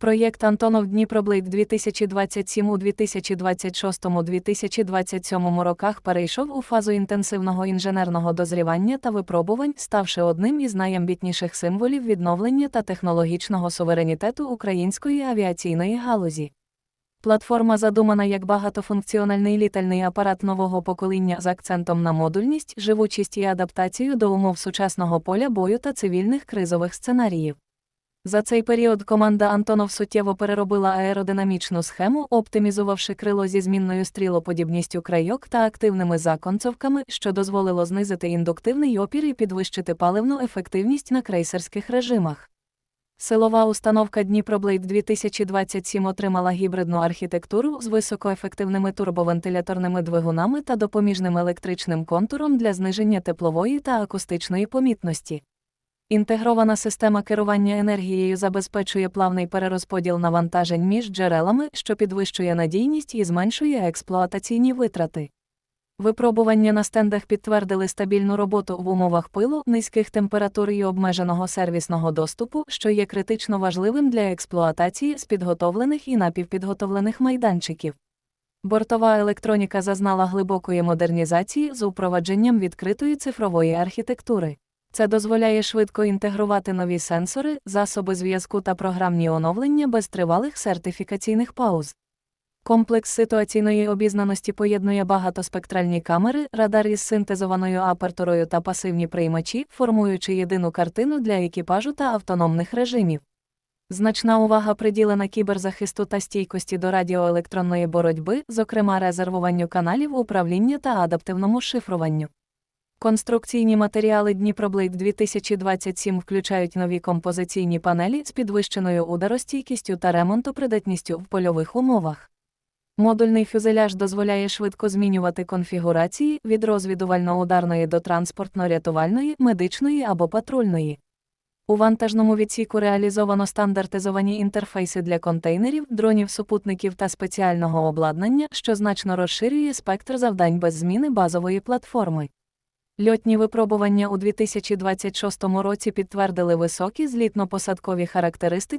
Проєкт Антонов Дніпроблейд 2027 у 2026-2027 роках перейшов у фазу інтенсивного інженерного дозрівання та випробувань, ставши одним із найамбітніших символів відновлення та технологічного суверенітету української авіаційної галузі. Платформа задумана як багатофункціональний літальний апарат нового покоління з акцентом на модульність, живучість і адаптацію до умов сучасного поля бою та цивільних кризових сценаріїв. За цей період команда Антонов суттєво переробила аеродинамічну схему, оптимізувавши крило зі змінною стрілоподібністю крайок та активними законцовками, що дозволило знизити індуктивний опір і підвищити паливну ефективність на крейсерських режимах. Силова установка Дніпроблейд 2027 отримала гібридну архітектуру з високоефективними турбовентиляторними двигунами та допоміжним електричним контуром для зниження теплової та акустичної помітності. Інтегрована система керування енергією забезпечує плавний перерозподіл навантажень між джерелами, що підвищує надійність і зменшує експлуатаційні витрати. Випробування на стендах підтвердили стабільну роботу в умовах пилу, низьких температур і обмеженого сервісного доступу, що є критично важливим для експлуатації з підготовлених і напівпідготовлених майданчиків. Бортова електроніка зазнала глибокої модернізації з упровадженням відкритої цифрової архітектури. Це дозволяє швидко інтегрувати нові сенсори, засоби зв'язку та програмні оновлення без тривалих сертифікаційних пауз. Комплекс ситуаційної обізнаності поєднує багатоспектральні камери, радар із синтезованою апертурою та пасивні приймачі, формуючи єдину картину для екіпажу та автономних режимів. Значна увага приділена кіберзахисту та стійкості до радіоелектронної боротьби, зокрема резервуванню каналів управління та адаптивному шифруванню. Конструкційні матеріали Дніпроблейд 2027 включають нові композиційні панелі з підвищеною ударостійкістю та ремонтопридатністю в польових умовах. Модульний фюзеляж дозволяє швидко змінювати конфігурації від розвідувально-ударної до транспортно-рятувальної, медичної або патрульної. У вантажному відсіку реалізовано стандартизовані інтерфейси для контейнерів, дронів супутників та спеціального обладнання, що значно розширює спектр завдань без зміни базової платформи. Льотні випробування у 2026 році підтвердили високі злітно-посадкові характеристики.